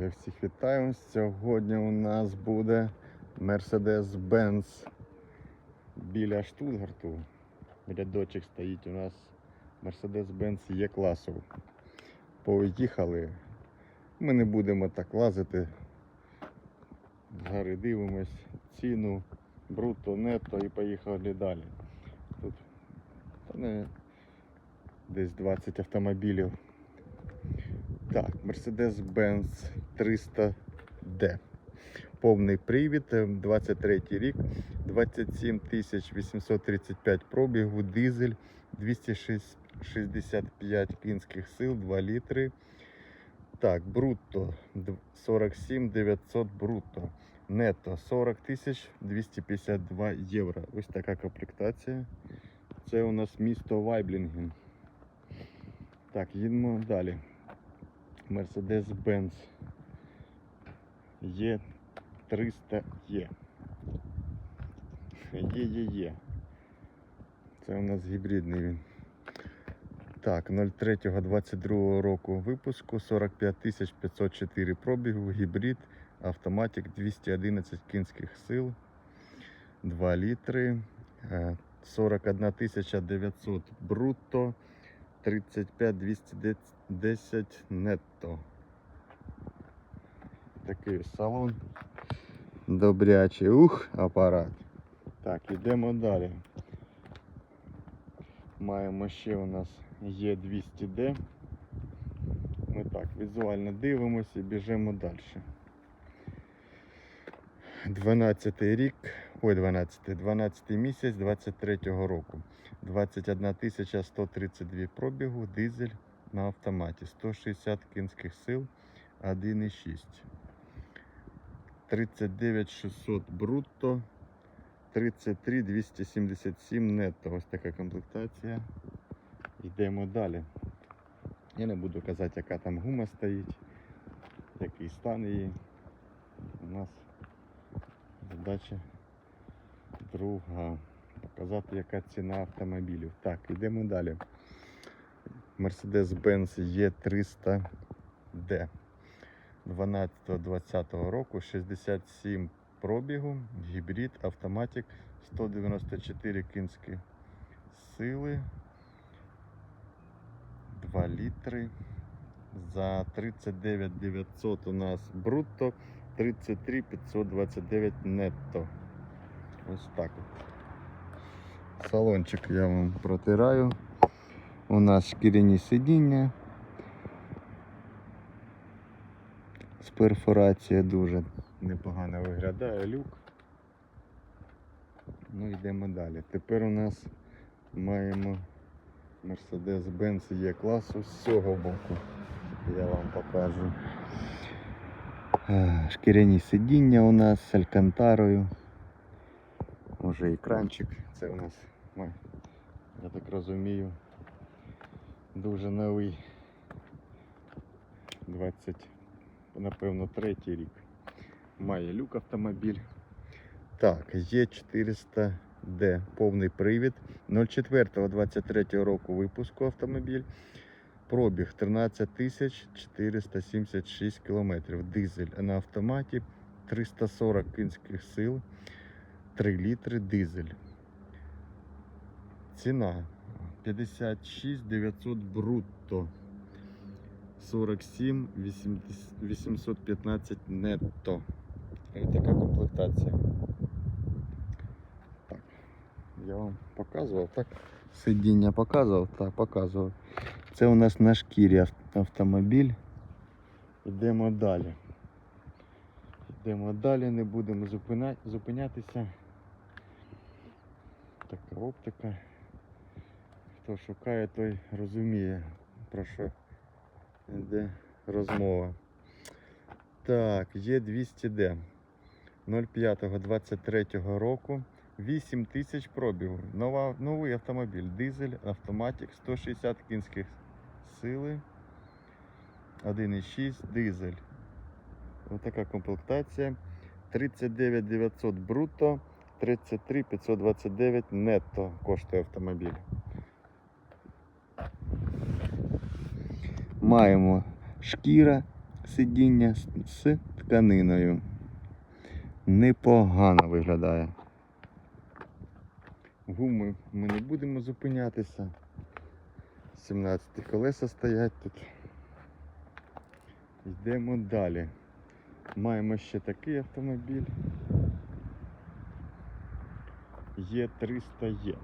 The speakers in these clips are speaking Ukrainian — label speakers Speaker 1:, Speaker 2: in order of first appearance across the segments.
Speaker 1: Я всіх вітаю. Сьогодні у нас буде Mercedes-Benz біля Штутгарту. Рядочок стоїть у нас Mercedes-Benz є класу. Поїхали. Ми не будемо так лазити. Згори дивимось ціну, бруто, нетто і поїхали далі. Тут десь 20 автомобілів. Так, Mercedes-Benz 300D. Повний привід, е, 23 рік, 27 835 пробігу, дизель, 265 кінських сил, 2 літри. Так, брутто 47 900 брутто. Нетто 40 252 євро. Ось така комплектація. Це у нас місто Вайблінген. Так, їдемо далі. Mercedes-Benz Є 300 Є. Є, є, є. Це у нас гібридний він. Так, 03.22 року випуску, 45 504 пробігу, гібрид, автоматик 211 кінських сил, 2 літри, е, 41 900 брутто, 35 210 нетто. Такий салон. Добрячий. Ух, апарат. Так, ідемо далі. Маємо ще у нас є 200D. Ми так візуально дивимося і біжимо далі. 12 рік, ой, 12, 12 місяць 23 року. 21 132 пробігу, дизель на автоматі, 160 кінських сил, 1,6. 39 600 брутто, 33 277 нетто. Ось така комплектація. Йдемо далі. Я не буду казати, яка там гума стоїть, який стан її. У нас задача друга. Показати, яка ціна автомобілів. Так, йдемо далі. Mercedes-Benz E300D 12-20 року, 67 пробігу, гібрид, автоматик, 194 кінські сили, 2 літри. За 39 900 у нас брутто, 33 529 нетто. Ось так. Салончик я вам протираю. У нас шкіряні сидіння. З перфорацією дуже непогано виглядає люк. Ну йдемо далі. Тепер у нас маємо Mercedes-Benz E класу з цього боку. Я вам покажу. Е, Шкіряні сидіння у нас з алькантарою. Може екранчик. Це у нас, я так розумію, дуже новий 20, напевно, третій рік. Має люк автомобіль. Так, є 400D повний привід. 04.23 року випуску автомобіль. Пробіг 13 476 км. Дизель на автоматі 340 кінських сил. 3 літри дизель. Ціна 56 900 брутто. 47 815 нетто. Така комплектація. Так, я вам показував, так? Сидіння показував, так, показував. Це у нас на шкірі автомобіль. Йдемо далі. Йдемо далі, не будемо зупиня... зупинятися. Така оптика. Хто шукає, той розуміє, про що йде розмова. Так, є 200D 05.23 року. 8 тисяч пробігу. Нова, новий автомобіль. Дизель, автоматик, 160 кінських сили. 1,6 дизель. Ось така комплектація. 39 900 брутто, 33 529 нетто коштує автомобіль. Маємо шкіра, сидіння з- тканиною. Непогано виглядає. Гуми ми не будемо зупинятися. 17 колеса стоять тут. Йдемо далі. Маємо ще такий автомобіль. Є 300 є.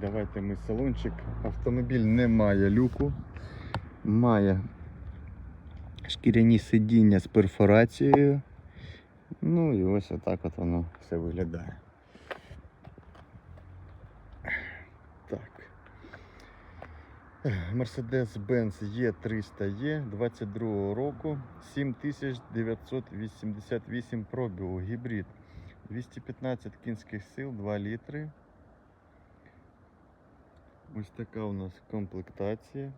Speaker 1: Давайте ми салончик. Автомобіль не має люку, має шкіряні сидіння з перфорацією. Ну і ось отак от воно все виглядає. Так. Mercedes-Benz E300E 22 року 7988 пробігу, гібрид. 215 кінських сил, 2 літри. Ось така у нас комплектація.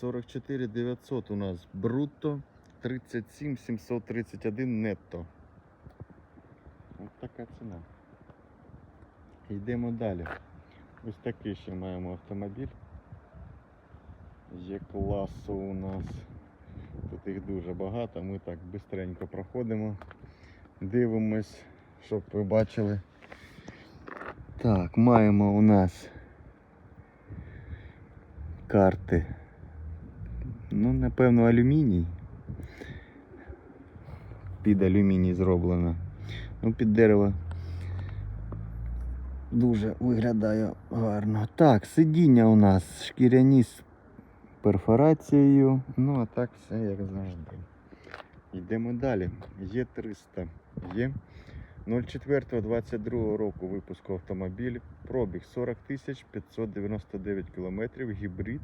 Speaker 1: 44 900 у нас брутто, 37 731 нетто. Ось така ціна. Йдемо далі. Ось такий ще маємо автомобіль. Є класу у нас. Тут їх дуже багато, ми так бистренько проходимо. Дивимось, щоб ви бачили. Так, маємо у нас карти. Ну, напевно, алюміній. Під алюміній зроблено. Ну, під дерево дуже виглядає гарно. Так, сидіння у нас шкіряні з перфорацією. Ну, а так все як завжди. Йдемо далі. Є 300. Є 04.22 року випуску автомобіль. Пробіг 40 599 кілометрів. Гібрид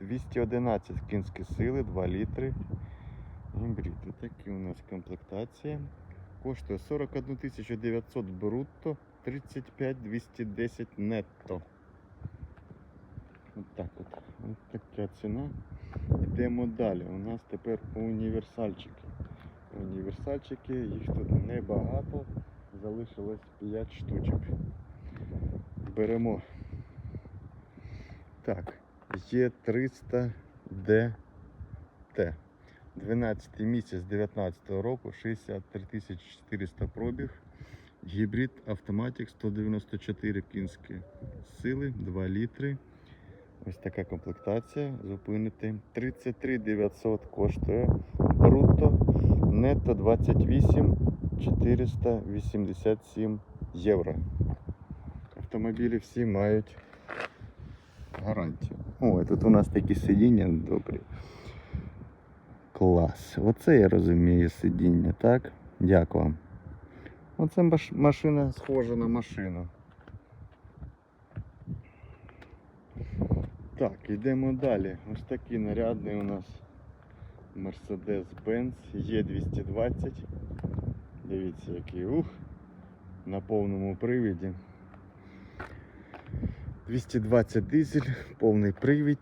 Speaker 1: 211 кінські сили, 2 літри. Гібрид. Ось такі у нас комплектація. Коштує 41 900 брутто, 35 210 нетто. От так от. Ось така ціна. Йдемо далі. У нас тепер універсальчики. Універсальчики, їх тут небагато. Залишилось 5 штучок. Беремо. Так, є 300 ДТ. 12 місяць 19 року, 63 400 пробіг. Гібрид автоматик 194 кінські сили, 2 літри. Ось така комплектація. Зупинити. 33 900 коштує брутто. Нетто 28 487 євро. Автомобілі всі мають гарантію. О, тут у нас такі сидіння добрі. Клас. Оце я розумію сидіння, так? Дякую вам. Оце маш- машина схожа на машину. Так, йдемо далі. Ось такий нарядний у нас Mercedes-Benz E220. Дивіться, який ух. На повному привіді. 220 дизель, повний привід.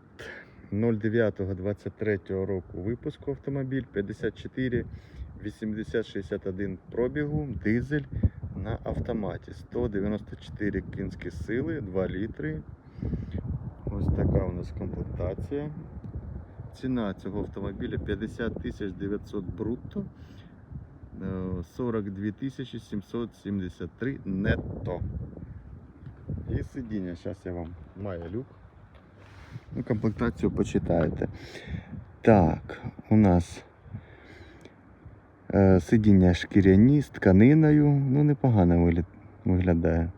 Speaker 1: 09.23 року випуску автомобіль 54 80 61 пробігу, дизель на автоматі. 194 кінські сили, 2 літри. Ось така у нас комплектація. Ціна цього автомобіля 50 900 брутто, 42 773 нетто. І сидіння, зараз я вам маю люк. Ну, комплектацію почитаєте. Так, у нас е, сидіння шкіряні з тканиною. Ну, непогано виглядає.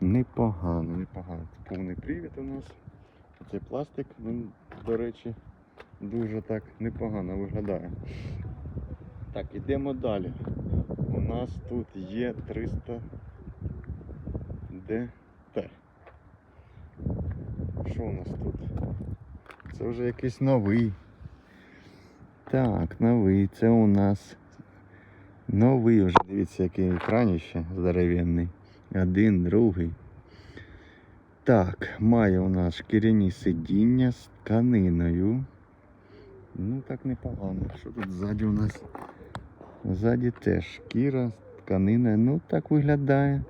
Speaker 1: Непогано, непогано. Це повний привід у нас. Цей пластик, він, до речі, дуже так непогано виглядає. Так, ідемо далі. У нас тут є 300 ДТ. Що у нас тут? Це вже якийсь новий. Так, новий. Це у нас новий вже. Дивіться, який екраніще здоровенний. Один, другий. Так, має у нас шкіряні сидіння з тканиною. Ну так непогано. Що тут ззаді у нас? Ззаді теж шкіра, тканина. Ну так виглядає.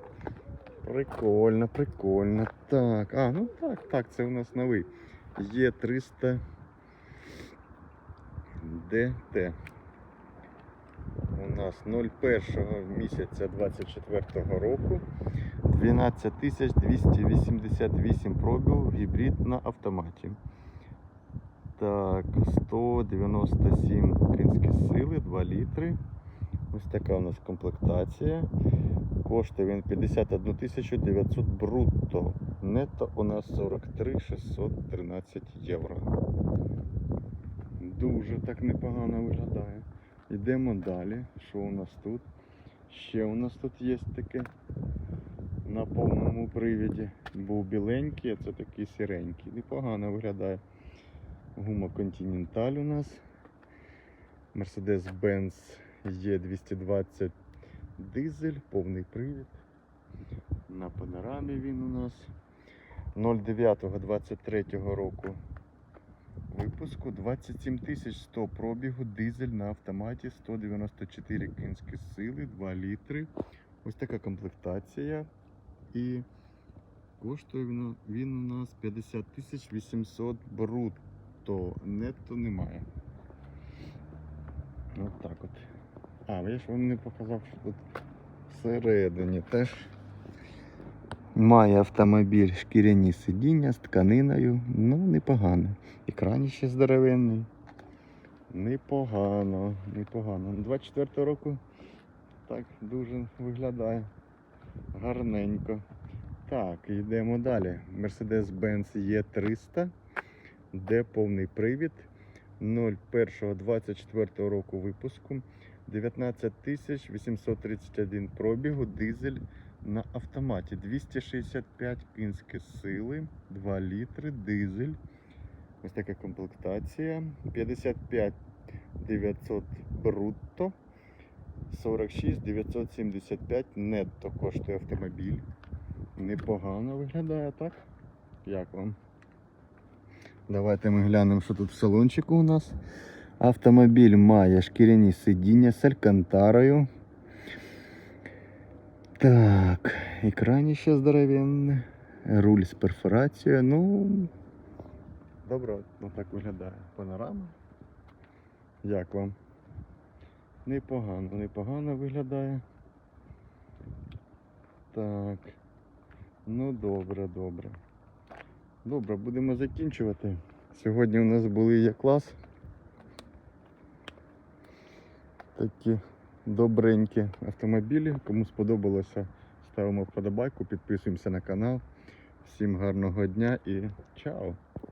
Speaker 1: Прикольно, прикольно. Так, а, ну так, так, це у нас новий. Є 300 ДТ. У нас 01 місяця 24 року 12 288 пробів гібрид на автоматі. Так, 197 кінські сили, 2 літри. Ось така у нас комплектація. Коштує він 51 900 брутто. Нетто у нас 43 613 євро. Дуже так непогано виглядає. Йдемо далі. Що у нас тут? Ще у нас тут є таке на повному привіді. Був біленький, а це такий сіренький. Непогано виглядає. Гума Continental у нас. Mercedes-Benz E220 дизель, повний привід. На панорамі він у нас 09.23 року випуску 27 100 пробігу, дизель на автоматі, 194 кінські сили, 2 літри. Ось така комплектація. І коштує він, він у нас 50 800 брутто. Нетто немає. От так от. А, я ж вам не показав, що тут всередині теж має автомобіль шкіряні сидіння з тканиною. Ну, непогано. Екраніще здоровенний. Непогано, непогано. 24 року так дуже виглядає. Гарненько. Так, йдемо далі. Mercedes-Benz E300, де повний привід 01.24 року випуску. 19 831 пробігу, дизель на автоматі. 265 кінські сили, 2 літри, дизель. Ось така комплектація. 55 900 брутто. 46 975 нетто коштує автомобіль. Непогано виглядає, так? Як вам? Давайте ми глянемо, що тут в салончику у нас. Автомобіль має шкіряні сидіння з алькантарою. Так, екраніще здоровенне, руль з перфорацією. Ну, добре, ну так виглядає панорама. Як вам? Непогано, непогано виглядає. Так. Ну добре, добре. Добре, будемо закінчувати. Сьогодні у нас були є клас. Такі добренькі автомобілі. Кому сподобалося, ставимо вподобайку, підписуємося на канал. Всім гарного дня і чао!